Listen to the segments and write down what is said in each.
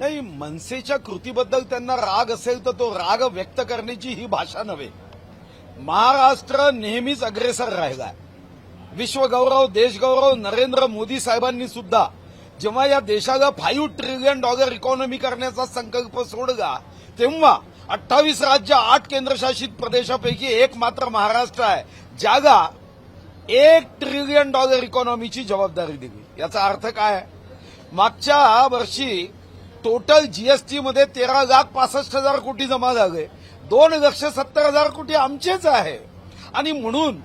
नाही मनसेच्या कृतीबद्दल त्यांना राग असेल तर तो राग व्यक्त करण्याची ही भाषा नव्हे. महाराष्ट्र नेहमीच अग्रेसर राहिलाय विश्वगौरव देशगौरव नरेंद्र मोदी साहेबांनी सुद्धा जेव्हा या देशाला फाईव्ह ट्रिलियन डॉलर इकॉनॉमी करण्याचा संकल्प सोडला तेव्हा अठ्ठावीस राज्य आठ केंद्रशासित प्रदेशापैकी एक मात्र महाराष्ट्र आहे ज्याला एक ट्रिलियन डॉलर इकॉनॉमीची जबाबदारी दिली. याचा अर्थ काय मागच्या वर्षी टोटल जीएसटी मध्ये तेरा लाख पासष्ट हजार कोटी जमा झाले. दोन लक्ष सत्तर हजार कोटी आमचेच आहे. आणि म्हणून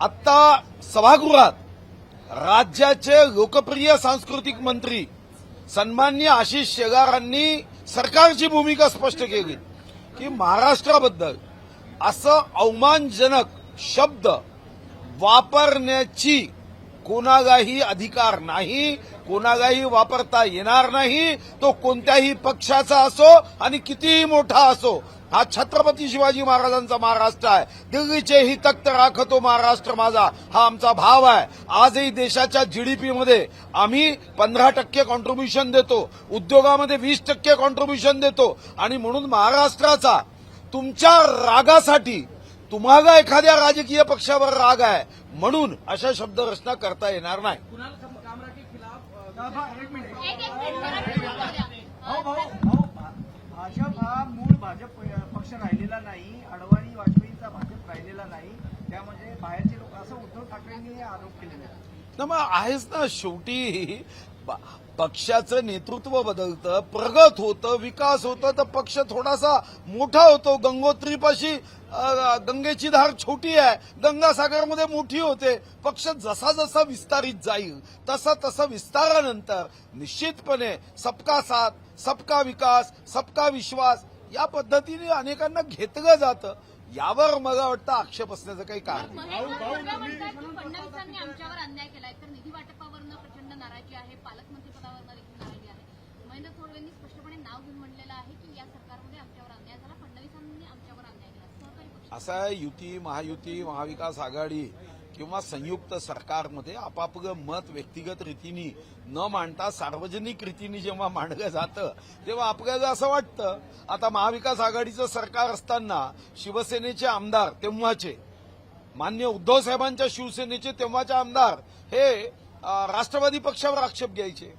आत्ता सभागृहात राज्याचे लोकप्रिय सांस्कृतिक मंत्री सन्मान्य आशिष शेगारांनी सरकारची भूमिका स्पष्ट केली की महाराष्ट्राबद्दल असं अवमानजनक शब्द वापरण्याची कोणालाही अधिकार नाही कोणालाही वापरता येणार नाही तो कोणत्याही पक्षाचा असो आणि कितीही मोठा असो. हा छत्रपती शिवाजी महाराजांचा महाराष्ट्र आहे. दिल्लीचे ही राखतो महाराष्ट्र माझा. हा आमचा भाव आहे. आजही देशाच्या जीडीपीमध्ये आम्ही पंधरा टक्के कॉन्ट्रीब्युशन देतो. उद्योगामध्ये वीस टक्के कॉन्ट्रीब्युशन देतो. आणि म्हणून महाराष्ट्राचा तुमच्या रागासाठी तुम्हाला एखाद्या राजकीय पक्षावर राग आहे. म्हणून अशा शब्दरचना करता येणार नाही. भाजप हा मूळ भाजप पक्ष राहिलेला नाही. अडवाणी वाजपेयींचा भाजप राहिलेला नाही. त्यामध्ये बाहेरचे लोक असं उद्धव ठाकरेंनी हे आरोप केलेले आहेत. ना मग आहेच ना शेवटी पक्षाचं नेतृत्व बदलतं प्रगत होतं विकास होतं तर पक्ष थोडासा मोठा होतो. गंगोत्रीपाशी गंगेची धार छोटी आहे. गंगासागरमध्ये मोठी होते. पक्ष जसा जसा विस्तारित जाईल तसा तसा विस्तारानंतर निश्चितपणे सबका साथ सबका विकास सबका विश्वास या पद्धतीने अनेकांना घेतलं जातं. यावर मला वाटतं आक्षेप असण्याचं काही कारण नाही. महेश भोसले म्हणतात की फडणवीसांनी आमच्यावर अन्याय केलाय. तर निधी वाटपावरनं प्रचंड नाराजी आहे. पालकमंत्री पदावरनं देखील नाराजी आहे. महेंद्र थोरवेंनी स्पष्टपणे नाव घेऊन म्हणलेलं आहे की या सरकारमध्ये आमच्यावर अन्याय झाला. फडणवीसांनी आमच्यावर अन्याय केला. सहकारी पक्ष असा आहे युती महायुती महाविकास आघाडी किंवा संयुक्त सरकारमध्ये आपापलं मत व्यक्तिगत रीतीने न मांडता सार्वजनिक रीतीने जेव्हा मांडलं जातं तेव्हा आपल्याला असं वाटतं आता महाविकास आघाडीचं सरकार असताना शिवसेनेचे आमदार तेव्हाचे मान्य उद्धव साहेबांच्या शिवसेनेचे तेव्हाचे आमदार हे राष्ट्रवादी पक्षावर आक्षेप घ्यायचे.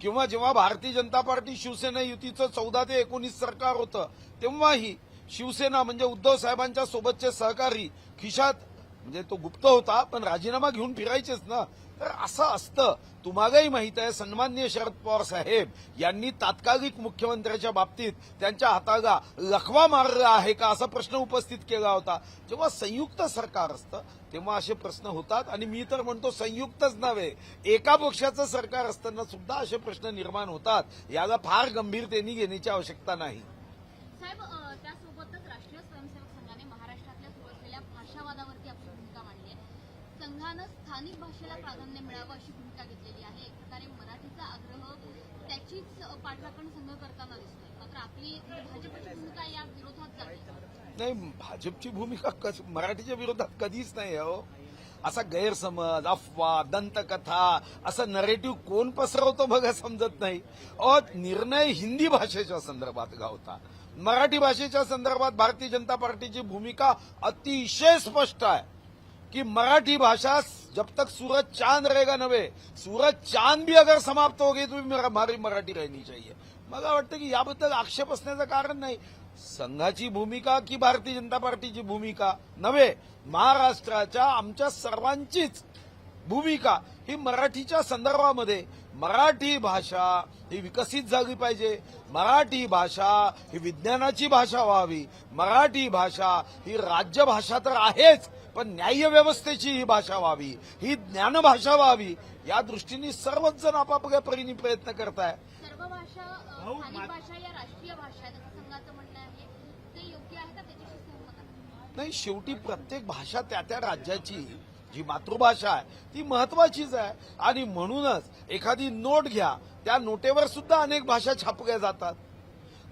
किंवा जेव्हा भारतीय जनता पार्टी शिवसेना युतीचं चौदा ते एकोणीस सरकार होतं तेव्हाही शिवसेना म्हणजे उद्धव साहेबांच्या सोबतचे सहकारी खिशात म्हणजे तो गुप्त होता पण राजीनामा घेऊन फिरायचेच ना. तर असं असतं. तुम्हालाही माहीत आहे सन्मान्य शरद पवार साहेब यांनी तात्कालिक मुख्यमंत्र्याच्या बाबतीत त्यांच्या हाताला लखवा मारला आहे का असा प्रश्न उपस्थित केला होता. जेव्हा संयुक्त सरकार असतं तेव्हा असे प्रश्न होतात. आणि मी तर म्हणतो संयुक्तच नव्हे. एका पक्षाचं सरकार असताना सुद्धा असे प्रश्न निर्माण होतात. याला फार गंभीरतेने घेण्याची आवश्यकता नाही साहेब अ, त्यासोबतच राष्ट्रीय स्वयंसेवक संघाने महाराष्ट्रातल्या सुरू असलेल्या भाषावादावरती आपली भूमिका मांडली आहे संघानं स्थानिक भाषेला प्राधान्य मिळावं अशी भूमिका घेतलेली आहे. एक प्रकारे मराठीचा आग्रह त्याचीच पाठराखण संघ करताना दिसतोय. मात्र आपली म्हणजे भाजपची भूमिका या विरोधात जाते. नाही भाजपची भूमिका मराठीच्या विरोधात कधीच नाही हो. असा गैरसमज अफवा दंतकथा असं नरेटिव्ह कोण पसरवतो बघा समजत नाही. अ निर्णय हिंदी भाषेच्या संदर्भात होता मराठी भाषेच्या संदर्भात भारतीय जनता पार्टीची भूमिका अतिशय स्पष्ट आहे. कि मराठी भाषा जब तक सूरज चांद रहेगा नवे सूरज चांद भी अगर समाप्त हो गई तो भी हमारी मराठी रहनी चाहिए। मला वाटतं की याबद्दल आक्षेप असण्याचं कारण नाही. संघाची भूमिका की भारतीय जनता पार्टीची भूमिका? नव्हे महाराष्ट्राच्या आमच्या सर्वांचीच भूमिका ही मराठीच्या संदर्भामध्ये मराठी भाषा ही विकसित झाली पाहिजे. मराठी भाषा ही विज्ञानाची भाषा व्हावी. मराठी भाषा ही राज्यभाषा तर आहेच पण न्यायव्यवस्थेची ही भाषा व्हावी. ही ज्ञानभाषा व्हावी. या दृष्टीने सर्वच जण आपापल्या परीने प्रयत्न करताय. सर्व भाषा अ, भाऊ, स्थानिक मा- भाषा या राष्ट्रीय भाषा आहेत. असं संघाचं म्हणणं आहे. ते योग्य आहे का? त्याच्याशी सहमत आहे. नाही शेवटी प्रत्येक भाषा त्या त्या राज्याची. जी मातृभाषा आहे ती महत्वाचीच आहे. आणि म्हणूनच एखादी नोट घ्या त्या नोटेवर सुद्धा अनेक भाषा छापल्या जातात.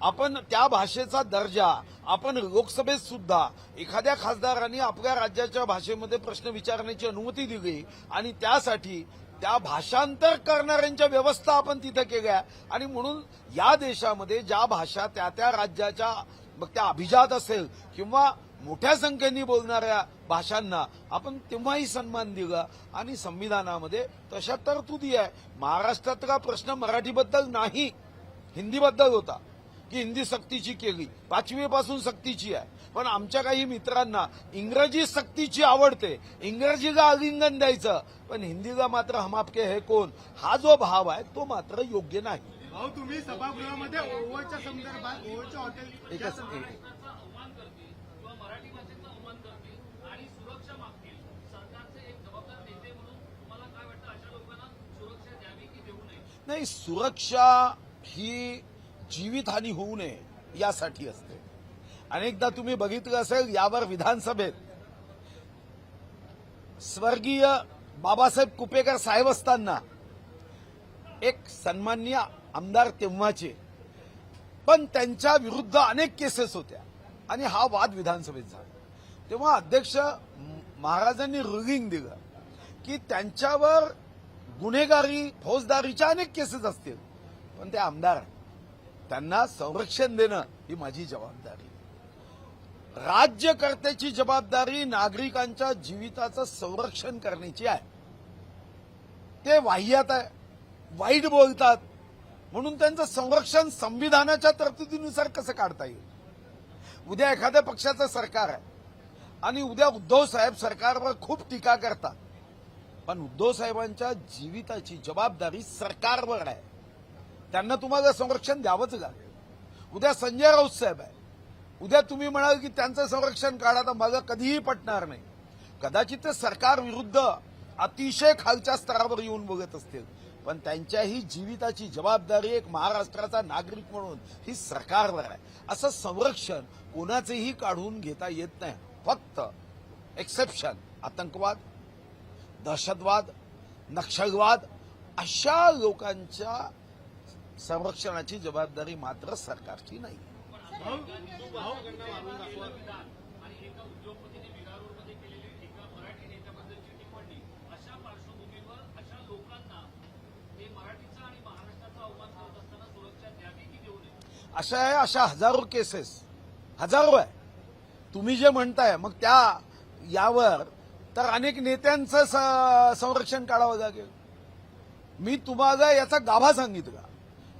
आपण त्या भाषेचा दर्जा आपण लोकसभेत सुद्धा एखाद्या खासदारांनी आपल्या राज्याच्या भाषेमध्ये प्रश्न विचारण्याची अनुमती दिली आणि त्यासाठी त्या भाषांतर करणाऱ्यांच्या व्यवस्था आपण तिथे केल्या. आणि म्हणून या देशामध्ये ज्या भाषा त्या त्या राज्याच्या मग त्या अभिजात असेल किंवा मोठ्या संख्येने बोलणाऱ्या भाषांना आपण तेव्हाही सन्मान दिला आणि संविधानामध्ये तशा तरतुदी आहे. महाराष्ट्रातला प्रश्न मराठीबद्दल नाही हिंदीबद्दल होता. की हिंदी सक्तीची केली पाचवीपासून सक्तीची आहे. पण आमच्या काही मित्रांना इंग्रजी सक्तीची आवडते. इंग्रजीला आलिंगन द्यायचं पण हिंदीला मात्र हम आपके हे कोण? हा जो भाव आहे तो मात्र योग्य नाही. भाऊ तुम्ही सभागृहामध्ये ओव्हरच्या संदर्भात ओव्हरच्या हॉटेल एकच एक- नाही सुरक्षा ही जीवितहानी होऊ नये यासाठी असते. अनेकदा तुम्ही बघितलं असेल यावर विधानसभेत स्वर्गीय बाबासाहेब कुपेकर साहेब असताना एक सन्मान्य आमदार तेव्हाचे पण त्यांच्या विरुद्ध अनेक केसेस होत्या आणि हा वाद विधानसभेत झाला. तेव्हा अध्यक्ष महाराजांनी रुलिंग दिलं की त्यांच्यावर गुन्हेगारी फौजदारीच्या अनेक केसेस असतील. पण ते आमदार त्यांना संरक्षण देणं ही माझी जबाबदारी. राज्यकर्त्याची जबाबदारी नागरिकांच्या जीविताचं संरक्षण करण्याची आहे. ते वाह्यात आहे. वाईट बोलतात. म्हणून त्यांचं संरक्षण संविधानाच्या तरतुदीनुसार कसं काढता येईल? उद्या एखाद्या पक्षाचं सरकार आहे. आणि उद्या उद्धव साहेब सरकारवर खूप टीका करतात. पण उद्धव साहेबांच्या जीविताची जबाबदारी सरकारवर आहे. त्यांना तुम्हाला संरक्षण द्यावंच लागेल. उद्या संजय राऊत साहेब आहे. उद्या तुम्ही म्हणाल की त्यांचं संरक्षण काढा तर माझं कधीही पटणार नाही. कदाचित ते सरकार विरुद्ध अतिशय खालच्या स्तरावर येऊन बघत असतील. पण त्यांच्याही जीविताची जबाबदारी एक महाराष्ट्राचा नागरिक म्हणून ही सरकारवर आहे. असं संरक्षण कोणाचेही काढून घेता येत नाही. फक्त एक्सेप्शन आतंकवाद दहशतवाद नक्षलवाद अशा लोकांच्या संरक्षणाची जबाबदारी मात्र सरकारची नाही. अशा आहे अशा हजारो केसेस हजारो आहे. तुम्ही जे म्हणताय मग त्या यावर तर अनेक नेत्यांचं स- संरक्षण काढावं लागेल. मी तुम्हाला याचा गाभा सांगितला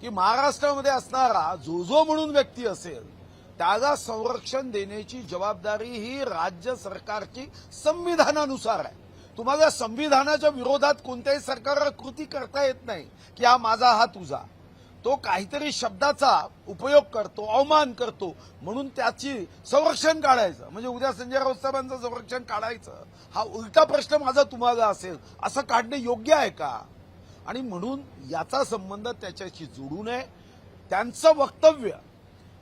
की महाराष्ट्रामध्ये असणारा जो जो म्हणून व्यक्ती असेल त्याला संरक्षण देण्याची जबाबदारी ही राज्य सरकारची संविधानानुसार आहे. तुम्हाला संविधानाच्या विरोधात कोणत्याही सरकारला कृती करता येत नाही की हा माझा हा तुझा. तो काहीतरी शब्दाचा उपयोग करतो अवमान करतो म्हणून त्याची संरक्षण काढायचं. म्हणजे उद्या संजय राऊत साहेबांचं संरक्षण काढायचं. हा उलटा प्रश्न माझा तुम्हाला असेल असं काढणे योग्य आहे का? आणि म्हणून याचा संबंध त्याच्याशी जोडू नये. त्यांचं वक्तव्य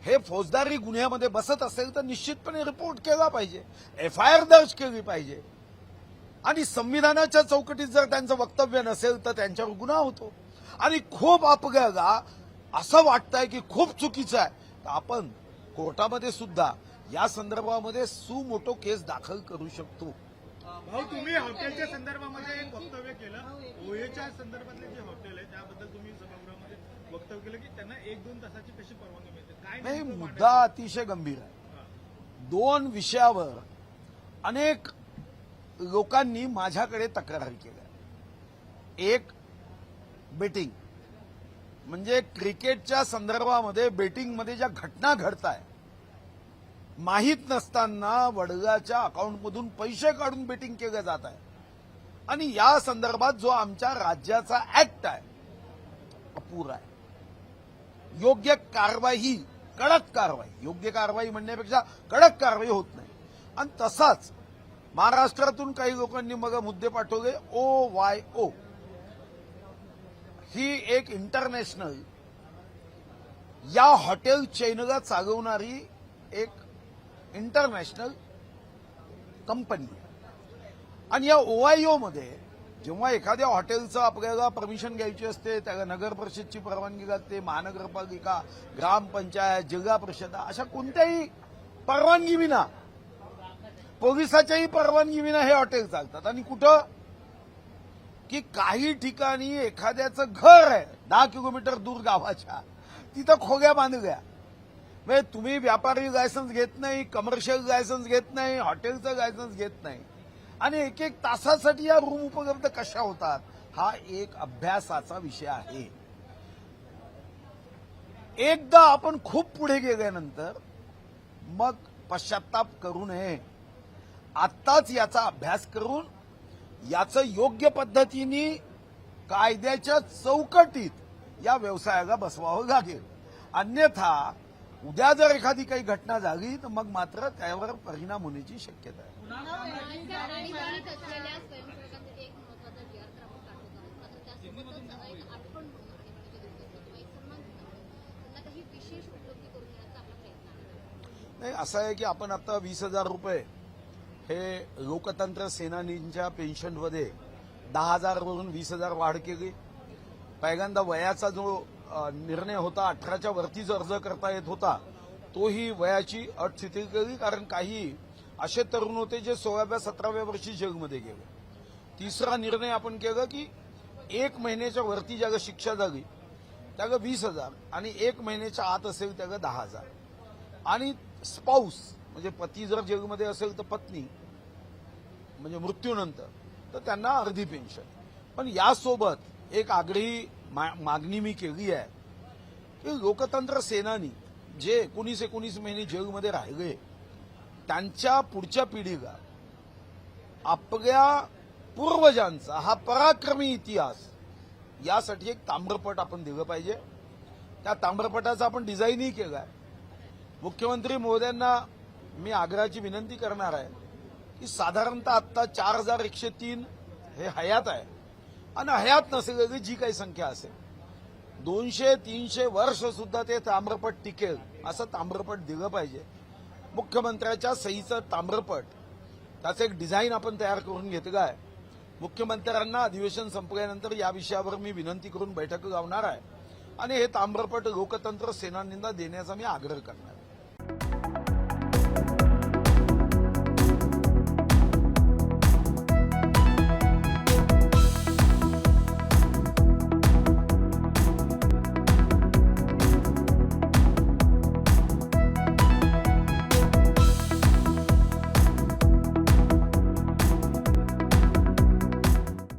हे फौजदारी गुन्ह्यामध्ये बसत असेल तर निश्चितपणे रिपोर्ट केला पाहिजे एफ आय आर दर्ज केली पाहिजे. आणि संविधानाच्या चौकटीत जर त्यांचं वक्तव्य नसेल तर त्यांच्यावर गुन्हा होतो. आणि खूप आपल्याला असं वाटतंय की खूप चुकीचं आहे. तर आपण कोर्टामध्ये सुद्धा या संदर्भामध्ये सुमोटो केस दाखल करू शकतो. भाऊ तुम्ही हॉटेलच्या संदर्भामध्ये एक वक्तव्य केलं. ओहेच्या संदर्भातले जे हॉटेल आहे त्याबद्दल तुम्ही सभागृहामध्ये वक्तव्य केलं की त्यांना एक दोन तासाची कशी परवानगी मिळते? काय नाही मुद्दा अतिशय गंभीर आहे. दोन विषयावर अनेक लोकांनी माझ्याकडे तक्रारी केल्या. एक बेटिंग म्हणजे क्रिकेटच्या संदर्भामध्ये बेटिंगमध्ये ज्या घटना घडत आहे माहीत नसताना वडगाच्या अकाउंटमधून पैसे काढून बेटिंग केलं जात आहे. आणि या संदर्भात जो आमच्या राज्याचा ऍक्ट आहे अपुरा आहे. योग्य कारवाई कडक कारवाई योग्य कारवाई म्हणण्यापेक्षा कडक कारवाई होत नाही. आणि तसाच महाराष्ट्रातून काही लोकांनी मग मुद्दे पाठवले ओ वाय ओ. ही एक इंटरनॅशनल या हॉटेल चैनला चालवणारी एक इंटरनॅशनल कंपनी आणि या ओआयओमध्ये जेव्हा एखाद्या हॉटेलचं आपल्याला परमिशन घ्यायची असते त्याला नगर परिषदची परवानगी लागते महानगरपालिका ग्रामपंचायत जिल्हा परिषद अशा कोणत्याही परवानगी विना पोलिसाच्याही परवानगी विना हे हॉटेल चालतात. आणि कुठं? की काही ठिकाणी एखाद्याचं घर आहे दहा किलोमीटर दूर गावाच्या तिथं खोग्या बांधल्या म्हणजे तुम्ही व्यापारी लायसन्स घेत नाही कमर्शियल लायसन्स घेत नाही हॉटेलचं लायसन्स घेत नाही. आणि एक एक तासासाठी या रूम उपलब्ध कशा होतात? हा एक अभ्यासाचा विषय आहे. एकदा आपण खूप पुढे गेल्यानंतर मग पश्चाताप करू नये. आत्ताच याचा अभ्यास करून याचं योग्य पद्धतीने कायद्याच्या चौकटीत या व्यवसायाला बसवावं लागेल. अन्यथा उद्या जर एखादी काही घटना झाली तर मग मात्र त्यावर परिणाम होण्याची शक्यता आहे. ठिकठिकाणीत असलेल्या स्वयंसेवकांसाठी एक महत्त्वाचा जी आर तर आपण काढत आहोत मात्र त्यासोबतच एक आठवण म्हणून आणि गणेश दिवसाचा किंवा एक सन्मान म्हणून त्यांना काही विशेष उपलब्धी करून देण्याचा आपला प्रयत्न आहे. नाही असं आहे की आपण आता वीस हजार रुपये हे लोकतंत्र सेनानींच्या पेन्शनमध्ये दहा हजारवरून वीस हजार वाढ केली. पहिल्यांदा वयाचा जो निर्णय होता अठराच्या वरतीच अर्ज करता येत होता तोही वयाची अट शिथिल केली कारण काही असे तरुण होते जे सोळाव्या सतराव्या वर्षी जगमध्ये गेले. तिसरा निर्णय आपण केला की एक महिन्याच्या वरती ज्याला शिक्षा झाली त्याला वीस हजार आणि एक महिन्याच्या आत असेल त्याला दहा हजार. आणि स्पाऊस म्हणजे पती जर जेलमध्ये असेल तर पत्नी म्हणजे मृत्यूनंतर. तर त्यांना अर्धी पेन्शन पण यासोबत एक आग्रही मा- मागणी मी केली आहे की लोकतंत्र सेनानी जे एकोणीस एकोणीस महिने जेलमध्ये राहिले त्यांच्या पुढच्या पिढीला आपल्या पूर्वजांचा हा पराक्रमी इतिहास यासाठी एक ताम्रपट आपण दिलं पाहिजे. त्या ताम्रपटाचा आपण डिझाईनही केला आहे मुख्यमंत्री महोदयांना मी आग्रहाची विनंती करणार आहे की साधारणतः आत्ता चार हजार एकशे तीन हे हयात आहे. आणि हयात नसेल जी काही संख्या असेल. दोनशे तीनशे वर्ष सुद्धा ते ताम्रपट टिकेल असं ताम्रपट दिलं पाहिजे. मुख्यमंत्र्याच्या सहीचं ताम्रपट त्याचं एक डिझाईन आपण तयार करून घेतलं आहे. मुख्यमंत्र्यांना अधिवेशन संपल्यानंतर या विषयावर मी विनंती करून बैठक लावणार आहे. आणि हे ताम्रपट लोकतंत्र सेनानींना देण्याचा मी आग्रह करणार